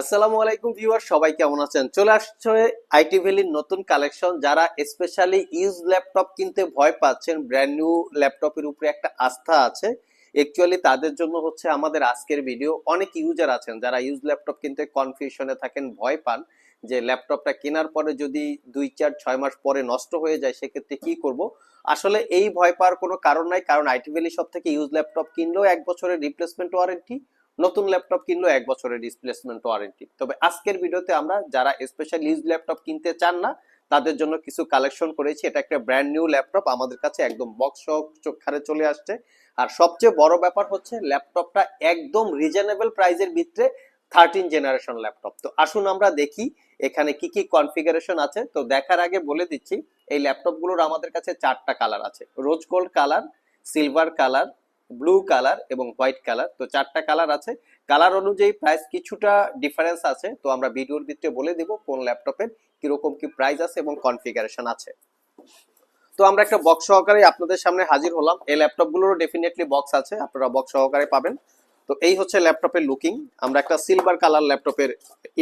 আসসালামু আলাইকুম ভিউয়ার, সবাই কেমন আছেন? চলে আসছে আইটি ভ্যালির নতুন কালেকশন। যারা স্পেশালি ইউজ ল্যাপটপ কিনতে ভয় পাচ্ছেন ব্র্যান্ড নিউ ল্যাপটপের উপরে একটা আস্থা আছে অ্যাকচুয়ালি তাদের জন্য হচ্ছে আমাদের আজকের ভিডিও অনেক ইউজার আছেন যারা ইউজ ল্যাপটপ কিনতে কনফিউশনে থাকেন, ভয় পান যে ল্যাপটপটা কেনার পরে যদি দুই, চার, ছয় মাস পরে নষ্ট হয়ে যায়, সেক্ষেত্রে কি করব? আসলে এই ভয় পাওয়ার কোনো কারণ নাই, কারণ আইটি ভ্যালি সব থেকে ইউজ ল্যাপটপ কিনলেও এক বছরের রিপ্লেসমেন্ট ওয়ারেন্টি নতুন ল্যাপটপ কিনলেও এক বছরের রিপ্লেসমেন্ট ওয়ারেন্টি তবে আজকের ভিডিওতে আমরা যারা স্পেশাল ইউজ ল্যাপটপ কিনতে চান না, তাদের জন্য কিছু কালেকশন করেছি। এটা একটা ব্র্যান্ড নিউ ল্যাপটপ, আমাদের কাছে একদম বক্স চোখারে চলে আসছে। আর সবচেয়ে বড় ব্যাপার হচ্ছে ল্যাপটপটা একদম রিজনেবল প্রাইজের ভিতরে থার্টিন জেনারেশন ল্যাপটপ। তো আসুন আমরা দেখি এখানে কি কি কনফিগারেশন আছে। তো দেখার আগে বলে দিচ্ছি, এই ল্যাপটপগুলোর আমাদের কাছে চারটা কালার আছে। Rose gold colour silver colour blue colour এবং হোয়াইট কালার। তো চারটা কালার আছে। কালার অনুযায়ী প্রাইস কিছুটা ডিফারেন্স আছে। তো আমরা ভিডিওর ভিতরে বলে দেব কোন ল্যাপটপের কীরকম কি প্রাইস আছে এবং কনফিগারেশন আছে। তো আমরা একটা বক্স সহকারে আপনাদের সামনে হাজির হলাম। এই ল্যাপটপগুলোরও ডেফিনেটলি বক্স আছে। আপনারা বক্স সহকারে পাবেন। তো এই হচ্ছে ল্যাপটপের লুকিং আমরা একটা সিলভার কালার ল্যাপটপের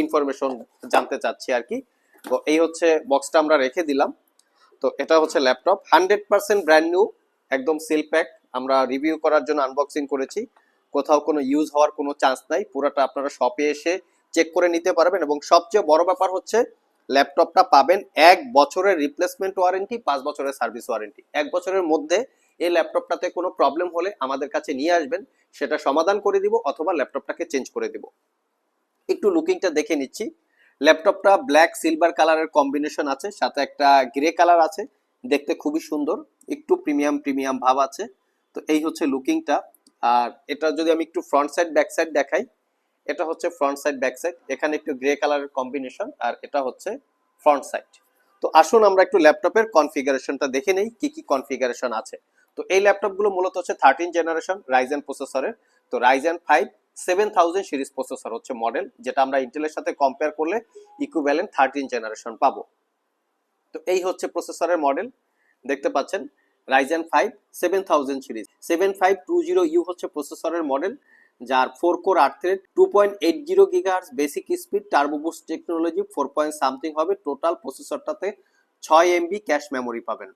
ইনফরমেশন জানতে চাচ্ছি আর কি। তো এই হচ্ছে বক্সটা আমরা রেখে দিলাম। তো এটা হচ্ছে laptop. Hundred percent brand new একদম সিল প্যাক আমরা রিভিউ করার জন্য আনবক্সিং করেছি। কোথাও কোনো ইউজ হওয়ার কোনো চান্স নাই। পুরোটা আপনারা শপে এসে চেক করে নিতে পারবেন এবং সবচেয়ে বড় ব্যাপার হচ্ছে ল্যাপটপটা পাবেন এক বছরের রিপ্লেসমেন্ট ওয়ারেন্টি পাঁচ বছরের সার্ভিস ওয়ারেন্টি এক বছরের মধ্যে এই ল্যাপটপটাতে কোনো প্রবলেম হলে আমাদের কাছে নিয়ে আসবেন, সেটা সমাধান করে দিব অথবা ল্যাপটপটাকে চেঞ্জ করে দিব। একটু লুকিংটা দেখে নিচ্ছি। ল্যাপটপটা ব্ল্যাক সিলভার কালারের কম্বিনেশন আছে, সাথে একটা গ্রে কালার আছে, দেখতে খুবই সুন্দর। একটু প্রিমিয়াম প্রিমিয়াম ভাব আছে। তো এই হচ্ছে লুকিংটা আর এটা যদি আমি একটু ফ্রন্ট সাইড ব্যাক সাইড দেখাই, এটা হচ্ছে ফ্রন্ট সাইড ব্যাক সাইড এখানে একটু গ্রে কালারের কম্বিনেশন আর এটা হচ্ছে ফ্রন্ট সাইড তো আসুন আমরা একটু ল্যাপটপের কনফিগারেশনটা দেখে নেই, কি কি কনফিগারেশন আছে। তো এই ল্যাপটপগুলো মূলত হচ্ছে থার্টিন জেনারেশন রাইজেন প্রসেসরের তো Ryzen five seven thousand series processor হচ্ছে মডেল যেটা আমরা ইন্টেলের সাথে কম্পেয়ার করলে ইকুইভ্যালেন্ট থার্টিন জেনারেশন পাবো। তো এই হচ্ছে প্রসেসরের মডেল দেখতে পাচ্ছেন? Ryzen five seven thousand series seven five two zero U হচ্ছে প্রসেসরের মডেল যার ফোর কোর আট thread two point eight zero gigahertz basic speed turbo boost technology four point something হবে টোটাল প্রসেসরটাতে ছয় এমবি ক্যাশ মেমোরি পাবেন।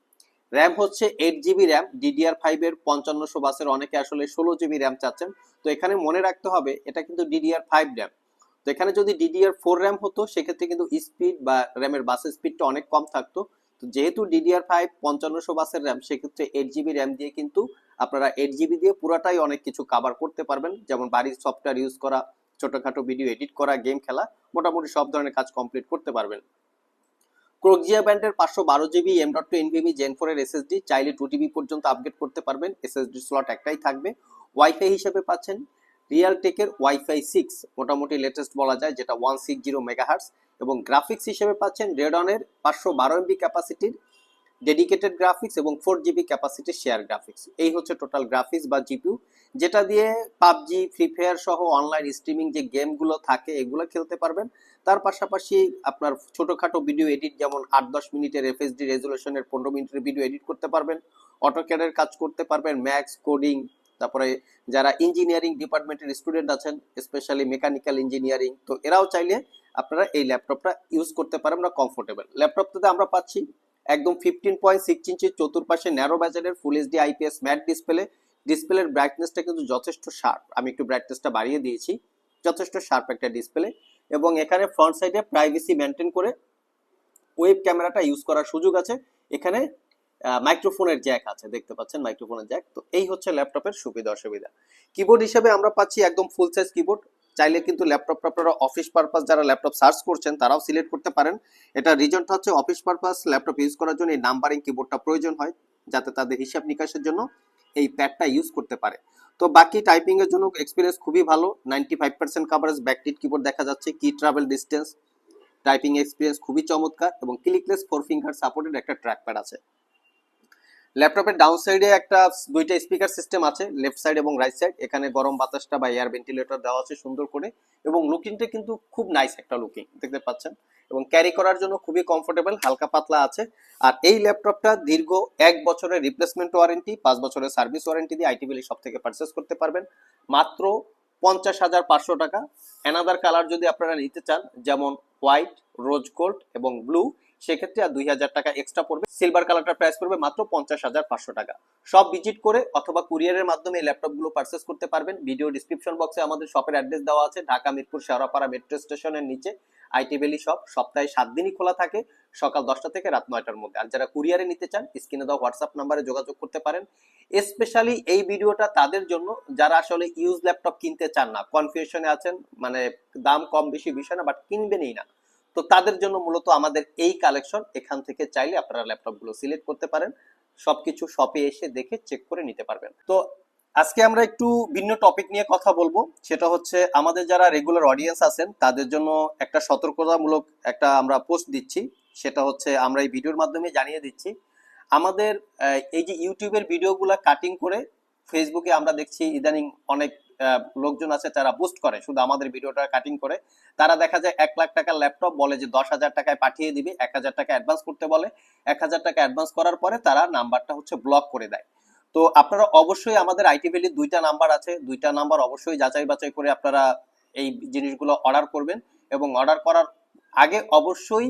RAM হচ্ছে eight GB RAM DDR five এর পঞ্চান্নশো বাসের অনেকে আসলে ষোলো জিবি র্যাম চাচ্ছেন। তো এখানে মনে রাখতে হবে, এটা কিন্তু ডিডিআর ফাইভ র্যাম তো এখানে যদি ডিডিআর ফোর র্যাম হতো, সেক্ষেত্রে কিন্তু স্পিড বা র্যামের বাসের স্পিডটা অনেক কম থাকতো। তো যেহেতু ডিডিআর ফাইভ পঞ্চান্নশো বাসের র্যাম সেক্ষেত্রে এইট জিবি র্যাম দিয়ে কিন্তু আপনারা এইট জিবি দিয়ে পুরাটাই অনেক কিছু কাভার করতে পারবেন। যেমন বাড়ির সফটওয়্যার ইউজ করা, ছোটোখাটো ভিডিও এডিট করা গেম খেলা, মোটামুটি সব ধরনের কাজ কমপ্লিট করতে পারবেন। ক্রোকজিয়া ব্যান্ডের পাঁচশো বারো GB M dot two NVMe Gen four এর এসএসডি চাইলে টু টিবি পর্যন্ত আপগ্রেড করতে পারবেন। এসএসডি স্লট একটাই থাকবে। ওয়াইফাই হিসেবে পাচ্ছেন। রিয়াল টেকের ওয়াইফাই সিক্স মোটামুটি লেটেস্ট বলা যায়, যেটা ওয়ান সিক্স জিরো মেগাহার্স এবং গ্রাফিক্স হিসেবে পাচ্ছেন রেডনের পাঁচশো বারো এমবি ক্যাপাসিটির ডেডিকেটেড গ্রাফিক্স এবং ফোর জিবি ক্যাপাসিটির শেয়ার গ্রাফিক্স এই হচ্ছে টোটাল গ্রাফিক্স বা জিপিউ যেটা দিয়ে পাবজি ফ্রি ফায়ার সহ অনলাইন স্ট্রিমিং যে গেমগুলো থাকে, এগুলো খেলতে পারবেন। তার পাশাপাশি আপনার ছোটখাটো ভিডিও এডিট যেমন আট দশ মিনিটের এফএসডি রেজুলেশনের পনেরো মিনিটের ভিডিও এডিট করতে পারবেন। অটোক্যাডের কাজ করতে পারবেন ম্যাক্স কোডিং তারপরে যারা ইঞ্জিনিয়ারিং ডিপার্টমেন্টের স্টুডেন্ট আছেন স্পেশালি মেকানিক্যাল ইঞ্জিনিয়ারিং তো এরাও চাইলে আপনারা এই ল্যাপটপটা ইউজ করতে পারেন না কমফোর্টেবল ল্যাপটপটাতে আমরা পাচ্ছি একদম ফিফটিন পয়েন্ট সিক্স ইঞ্চির চতুর্পাশে narrow ব্যাজারের full HD IPS matte display ডিসপ্লের ব্রাইটনেসটা কিন্তু যথেষ্ট শার্প আমি একটু ব্রাইটনেসটা বাড়িয়ে দিয়েছি। যথেষ্ট শার্প একটা ডিসপ্লে এবং এখানে ফ্রন্ট সাইডে প্রাইভেসি মেনটেন করে ওয়েব ক্যামেরাটা ইউজ করার সুযোগ আছে। এখানে মাইক্রোফোনের জ্যাক আছে, দেখতে পাচ্ছেন মাইক্রোফোনের জ্যাক তো এই হচ্ছে ল্যাপটপের সুবিধা অসুবিধা। কিবোর্ড হিসেবে আমরা পাচ্ছি একদম ফুল সাইজ কিবোর্ড চাইলে কিন্তু ল্যাপটপটা আপনারা অফিস পারপাস যারা ল্যাপটপ সার্চ করছেন, তারাও সিলেক্ট করতে পারেন। এটা রিজনটা হচ্ছে অফিস পারপাস ল্যাপটপ ইউজ করার জন্য এই নাম্বারিং কিবোর্ডটা প্রয়োজন হয়, যাতে তাদের হিসাব নিকাশের জন্য এই প্যাডটা ইউজ করতে পারে। তো বাকি টাইপিং এর জন্য এক্সপিরিয়েন্স খুবই ভালো। Ninety five percent coverage backlit keyboard দেখা যাচ্ছে কি ট্রাভেল ডিস্টেন্স টাইপিং এক্সপিরিয়েন্স খুবই চমৎকার এবং ক্লিকলেস ফোর ফিঙ্গার সাপোর্টেড একটা ট্র্যাক প্যাড আছে। ল্যাপটপের ডাউন সাইডে একটা দুইটা স্পিকার সিস্টেম আছে, লেফট সাইড এবং রাইট সাইড। এখানে গরম বাতাসটা বা এয়ার ভেন্টিলেটর দেওয়া আছে সুন্দর করে এবং লুকিংটা কিন্তু খুব নাইস একটা লুকিং, দেখতে পাচ্ছেন? এবং ক্যারি করার জন্য খুবই কমফোর্টেবল, হালকা পাতলা আছে। আর এই ল্যাপটপটা দীর্ঘ এক বছরের রিপ্লেসমেন্ট ওয়ারেন্টি পাঁচ বছরের সার্ভিস ওয়ারেন্টি দিয়ে আইটি বিলি সব থেকে পারচেস করতে পারবেন। মাত্র পঞ্চাশ হাজার পাঁচশো টাকা। অ্যানাদার কালার যদি আপনারা নিতে চান, যেমন হোয়াইট রোজ গোল্ড এবং ব্লু সেক্ষেত্রে আর দুই হাজার টাকা এক্সট্রা পড়বে। সিলভার কালারটার প্রাইস পড়বে মাত্র পঞ্চাশ হাজার পাঁচশো টাকা। সব ভিজিট করে অথবা কুরিয়ারের মাধ্যমে এই ল্যাপটপগুলো পারচেস করতে পারবেন। ভিডিও ডিসক্রিপশন বক্সে আমাদের শপের অ্যাড্রেস দেওয়া আছে। ঢাকা, মিরপুর, শেওড়াপাড়া মেট্রো স্টেশনের নিচে। আইটি ভ্যালি শপ সপ্তাহে সাত দিনই খোলা থাকে, সকাল দশটা থেকে রাত নয়টার মধ্যে। আর যারা কুরিয়ারে নিতে চান স্ক্রিনে দেওয়া হোয়াটসঅ্যাপ নাম্বারে যোগাযোগ করতে পারেন। স্পেশালি এই ভিডিওটা তাদের জন্য, যারা আসলে ইউজ ল্যাপটপ কিনতে চান না কনফিউশনে আছেন মানে দাম কম বেশি বিষয় না বাট কিনবেনই না। তো তাদের জন্য মূলত আমাদের এই কালেকশন এখান থেকে চাইলে আপনারা ল্যাপটপগুলো সিলেক্ট করতে পারেন। সবকিছু শপে এসে দেখে চেক করে নিতে পারবেন। তো আজকে আমরা একটু ভিন্ন টপিক নিয়ে কথা বলব। সেটা হচ্ছে আমাদের যারা রেগুলার অডিয়েন্স আছেন, তাদের জন্য একটা সতর্কতামূলক একটা আমরা পোস্ট দিচ্ছি। সেটা হচ্ছে আমরা এই ভিডিওর মাধ্যমে জানিয়ে দিচ্ছি। আমাদের এই যে ইউটিউবের ভিডিওগুলো কাটিং করে ফেসবুকে আমরা দেখছি ইদানিং অনেক লোকজন আছে তারা পোস্ট করে, শুধু আমাদের ভিডিওটা কাটিং করে। তারা দেখা যায় এক লাখ টাকার ল্যাপটপ বলে যে দশ হাজার টাকায় পাঠিয়ে দিবে, এক হাজার টাকা অ্যাডভান্স করতে বলে। এক হাজার টাকা অ্যাডভান্স করার পরে তারা নাম্বারটা হচ্ছে ব্লক করে দেয়। তো আপনারা অবশ্যই আমাদের আইটি ভ্যালির দুইটা নাম্বার আছে। দুইটা নাম্বার অবশ্যই যাচাই বাছাই করে আপনারা এই জিনিসগুলো অর্ডার করবেন এবং অর্ডার করার আগে অবশ্যই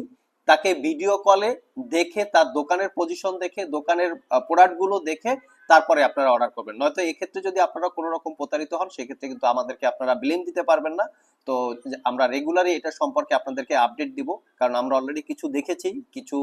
তাকে ভিডিও কলে দেখে, তার দোকানের পজিশন দেখে, দোকানের প্রোডাক্টগুলো দেখে তারপরে আপনারা অর্ডার করবেন। নয়তো এক্ষেত্রে যদি আপনারা কোনো রকম প্রতারিত হন, সেক্ষেত্রে কিন্তু আমাদেরকে আপনারা ব্লেম দিতে পারবেন না। তো আমরা রেগুলারই এটা সম্পর্কে আপনাদেরকে আপডেট দিব, কারণ আমরা অলরেডি কিছু দেখেছি, কিছু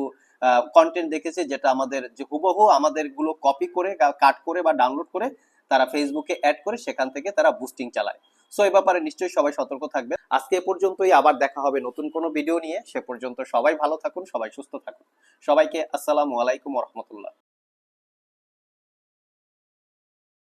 কন্টেন্ট দেখেছি যেটা আমাদের যে হুবহু আমাদেরগুলো কপি করে কাট করে বা ডাউনলোড করে তারা ফেসবুকে অ্যাড করে সেখান থেকে তারা বুস্টিং চালায়। সো এই ব্যাপারে নিশ্চয়ই সবাই সতর্ক থাকবে আজকে এ পর্যন্তই, আবার দেখা হবে নতুন কোনো ভিডিও নিয়ে। সে পর্যন্ত সবাই ভালো থাকুন, সবাই সুস্থ থাকুন। সবাইকে আসসালামু আলাইকুম রহমতুল্লাহ।